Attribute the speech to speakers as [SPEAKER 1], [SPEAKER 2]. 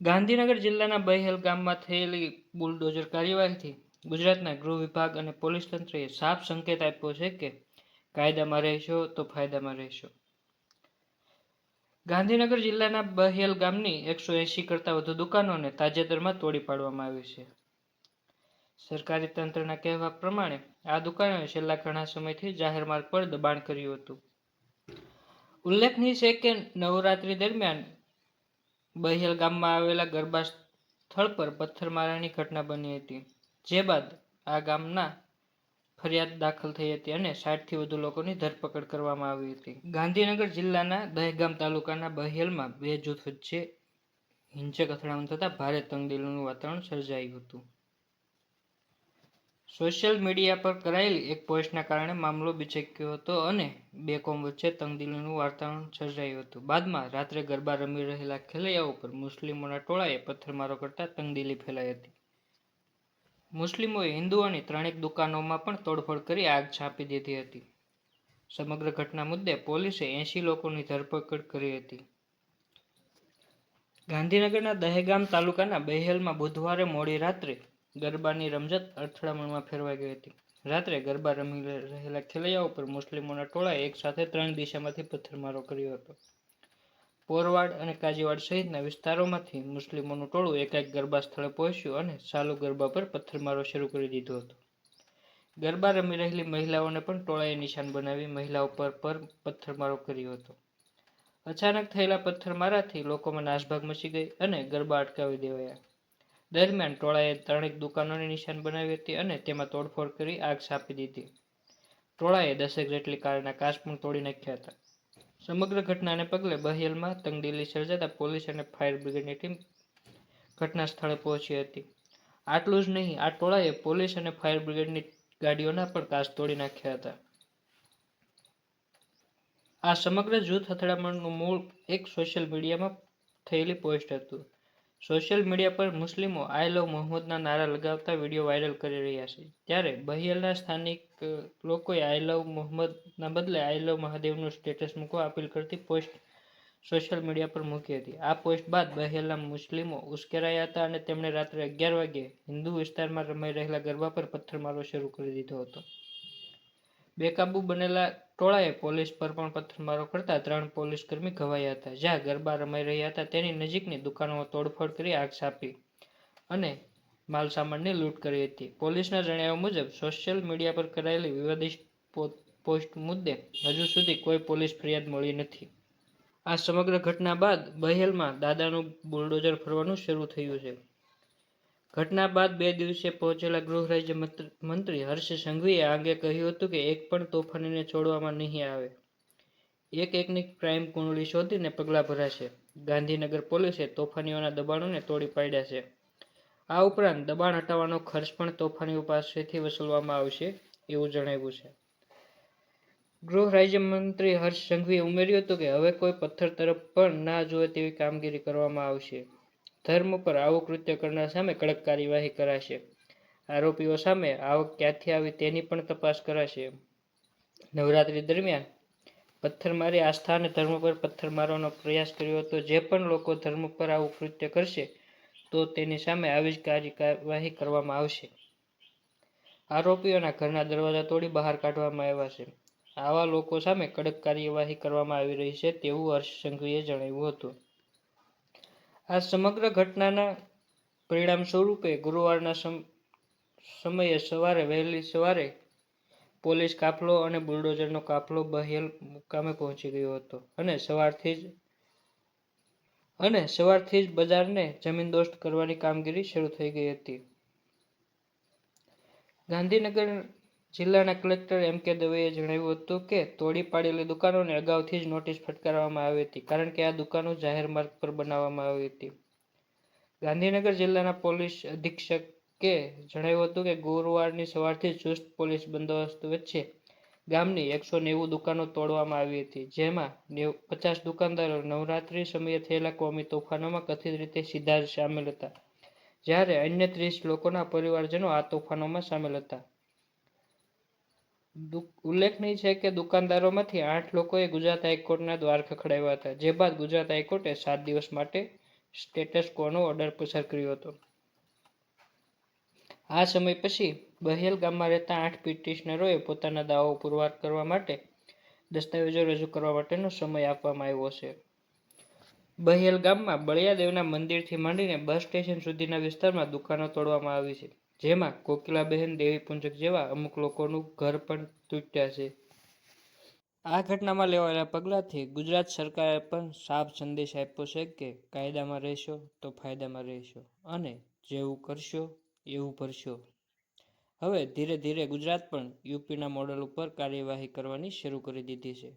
[SPEAKER 1] ગાંધીનગર જિલ્લાના બહેલ ગામમાં થયેલી બુલડોઝર કાર્યવાહીથી ગુજરાતના ગૃહ વિભાગ અને પોલીસ તંત્રએ સાફ સંકેત આપ્યો છે કે કાયદામાં રહેશો તો ફાયદામાં રહેશો. ગાંધીનગર જિલ્લાના બહેલ ગામની એકસો એંશી કરતાં વધુ દુકાનોને તાજેતરમાં તોડી પાડવામાં આવી છે. સરકારી તંત્રના કહેવા પ્રમાણે, આ દુકાનોએ છેલ્લા ઘણા સમયથી જાહેર માર્ગ પર દબાણ કર્યું હતું. ઉલ્લેખનીય છે કે નવરાત્રી દરમિયાન બહેલ ગામમાં આવેલા ગરબા સ્થળ પર પથ્થરમારાની ઘટના બની હતી. જે બાદ આ ગામના ફરિયાદ દાખલ થઈ હતી અને સાઠથી વધુ લોકોની ધરપકડ કરવામાં આવી હતી. ગાંધીનગર જિલ્લાના દહેગામ તાલુકાના બહેલમાં બે જૂથ વચ્ચે હિંસક અથડામણ થતાં ભારે તંગદિલીનું વાતાવરણ સર્જાયું હતું. સોશિયલ મીડિયા પર કરાયેલી એક પોસ્ટના કારણે મામલો બિચક્યો હતો અને બે કોમ વચ્ચે તંગદિલીનું વાતાવરણ સર્જાયું હતું. બાદમાં રાત્રે ગરબા રમી રહેલા ખેલૈયાઓ પર મુસ્લિમોના ટોળાએ પથ્થરમારો કરતા તંગદિલી ફેલાઈ હતી. મુસ્લિમોએ હિન્દુઓની ત્રણેક દુકાનોમાં પણ તોડફોડ કરી આગ છાપી દીધી હતી. સમગ્ર ઘટના મુદ્દે પોલીસે એંશી લોકોની ધરપકડ કરી હતી. ગાંધીનગરના દહેગામ તાલુકાના બહેલમાં બુધવારે મોડી રાત્રે ગરબાની રમઝટ અથડામણમાં ફેરવાઈ ગઈ હતી. રાત્રે ગરબા રમી રહેલા ખેલૈયાઓ પર મુસ્લિમોના ટોળાએ એક સાથે ત્રણ દિશામાંથી પથ્થરમારો કર્યો હતો. પોરવાડ અને કાજીવાડ સહિતના વિસ્તારોમાંથી મુસ્લિમોનું ટોળું એકાએક ગરબા સ્થળે પહોંચ્યું અને ચાલુ ગરબા પર પથ્થરમારો શરૂ કરી દીધો હતો. ગરબા રમી રહેલી મહિલાઓને પણ ટોળાએ નિશાન બનાવી મહિલાઓ પર પર પથ્થરમારો કર્યો હતો. અચાનક થયેલા પથ્થરમારાથી લોકોમાં નાસભાગ મચી ગઈ અને ગરબા અટકાવી દેવાયા. દરમિયાન ટોળાએ ત્રણેક દુકાનોને નિશાન બનાવી હતી અને તેમાં તોડફોડ કરી આગ છાપી દીધી. ટોળાએ દસેક જેટલી કારના કાચ પણ તોડી નાખ્યા હતા. સમગ્ર ઘટનાને પગલે બહેલમાં તંગદિલી સર્જાતા પોલીસ અને ફાયર બ્રિગેડની ટીમ ઘટના સ્થળે પહોંચી હતી. આટલું જ નહીં, આ ટોળાએ પોલીસ અને ફાયર બ્રિગેડની ગાડીઓના પણ કાચ તોડી નાખ્યા હતા. આ સમગ્ર જૂથ અથડામણનું મૂળ એક સોશિયલ મીડિયામાં થયેલી પોસ્ટ હતું. સોશિયલ મીડિયા પર મુસ્લિમો આઈ લવ મોહમ્મદના નારા લગાવતા વીડિયો વાયરલ કરી રહ્યા છે. ત્યારે બહિયલના સ્થાનિક લોકોએ આઈ લવ મોહમ્મદના બદલે આઈ લવ મહાદેવનું સ્ટેટસ મૂકવા અપીલ કરતી પોસ્ટ સોશિયલ મીડિયા પર મૂકી હતી. આ પોસ્ટ બાદ બહેલના મુસ્લિમો ઉશ્કેરાયા હતા અને તેમણે રાત્રે અગિયાર વાગ્યે હિન્દુ વિસ્તારમાં રમાઈ રહેલા ગરબા પર પથ્થરમારો શરૂ કરી દીધો હતો. બેકાબુ બનેલા ટોળાએ પોલીસ પર પણ પથ્થરમારો કરતા ત્રણ પોલીસ કર્મી ઘવાયા હતા. જ્યાં ગરબા રમાઈ રહ્યા હતા, તેની નજીકની દુકાનો તોડફોડ કરી આગ છાપી અને માલસામાનની લૂંટ કરી હતી. પોલીસના જણાવ્યા મુજબ, સોશિયલ મીડિયા પર કરાયેલી વિવાદિત પોસ્ટ મુદ્દે હજુ સુધી કોઈ પોલીસ ફરિયાદ મળી નથી. આ સમગ્ર ઘટના બાદ બહેલમાં દાદાનું બુલડોઝર ફરવાનું શરૂ થયું છે. ઘટના બાદ બે દિવસે પહોંચેલા ગૃહ રાજ્ય મંત્રી હર્ષ સંઘવીએ આ અંગે કહ્યું હતું કે એક પણ તોફાનીને છોડવામાં નહીં આવે. એક એકની ક્રાઇમ કુંડળી શોધીને પગલાં ભરાશે. ગાંધીનગર પોલીસે તોફાનીઓના દબાણોને તોડી પાડ્યા છે. આ ઉપરાંત દબાણ હટાવવાનો ખર્ચ પણ તોફાનીઓ પાસેથી વસૂલવામાં આવશે એવું જણાવ્યું છે. ગૃહ રાજ્યમંત્રી હર્ષ સંઘવીએ ઉમેર્યું હતું કે હવે કોઈ પથ્થર તરફ પણ ના જુએ તેવી કામગીરી કરવામાં આવશે. ધર્મ પર આવું કૃત્ય કરનાર સામે કડક કાર્યવાહી કરાશે. આરોપીઓ સામે આવક ક્યાંથી આવી તેની પણ તપાસ કરાશે. નવરાત્રી દરમિયાન પથ્થરમારી આસ્થા અને ધર્મ પર પથ્થર મારવાનો પ્રયાસ કર્યો હતો. જે પણ લોકો ધર્મ પર આવું કૃત્ય કરશે, તો તેની સામે આવી જ કાર્યવાહી કરવામાં આવશે. આરોપીઓના ઘરના દરવાજા તોડી બહાર કાઢવામાં આવ્યા છે. આવા લોકો સામે કડક કાર્યવાહી કરવામાં આવી રહી છે તેવું હર્ષ સંઘવીએ જણાવ્યું હતું. આ સમગ્ર ઘટનાના પરિણામ સ્વરૂપે ગુરુવારના સમ- સમયે સવારે વહેલી સવારે પોલીસ કાફલો અને બુલડોઝરનો કાફલો બહેલ મુકામે પહોંચી ગયો હતો અને સવારથી જ, અને સવારથી જ બજારને જમીનદોસ્ત કરવાની કામગીરી શરૂ થઈ ગઈ હતી. ગાંધીનગર જિલ્લાના કલેક્ટર એમ કે દવેએ જણાવ્યું હતું કે તોડી પાડેલી દુકાનોને અગાઉથી જ નોટિસ ફટકારવામાં આવી હતી, કારણ કે આ દુકાનો જાહેર માર્ગ પર બનાવવામાં આવી હતી. ગાંધીનગર જિલ્લાના પોલીસ અધિક્ષકે જણાવ્યું હતું કે ગુરુવારની સવારથી ચુસ્ત પોલીસ બંદોબસ્ત વચ્ચે ગામની એકસો નેવું દુકાનો તોડવામાં આવી હતી, જેમાં પચાસ દુકાનદારો નવરાત્રી સમયે થયેલા કોમી તોફાનોમાં કથિત રીતે સીધા જ સામેલ હતા, જ્યારે અન્ય ત્રીસ લોકોના પરિવારજનો આ તોફાનોમાં સામેલ હતા. ઉલ્લેખનીય છે કે દુકાનદારોમાંથી આઠ લોકોએ ગુજરાત હાઈકોર્ટના દ્વાર ખખડાવ્યા હતા. જે બાદ ગુજરાત હાઈકોર્ટે સાત દિવસ માટે સ્ટેટસ કોનો ઓર્ડર પસાર કર્યો હતો. આ સમય પછી બહેલ ગામમાં રહેતા આઠ પિટિશનરોએ પોતાના દાવો પુરવાર કરવા માટે દસ્તાવેજો રજૂ કરવા માટેનો સમય આપવામાં આવ્યો છે. બહેલ ગામમાં બળિયાદેવના મંદિરથી માંડીને બસ સ્ટેશન સુધીના વિસ્તારમાં દુકાનો તોડવામાં આવી છે. જેમાં કોકિલાબહેન દેવીપુંજક જેવા અમુક લોકોનું ઘર પણ તૂટ્યા છે. આ ઘટનામાં લેવાયેલા પગલાંથી ગુજરાત સરકારે પણ સાફ સંદેશ આપ્યો છે કે કાયદામાં રહેશો તો ફાયદામાં રહેશો અને જેવું કરશો એવું ભરશો. હવે ધીરે ધીરે ગુજરાત પણ યુપીના મોડલ ઉપર કાર્યવાહી કરવાની શરૂ કરી દીધી છે.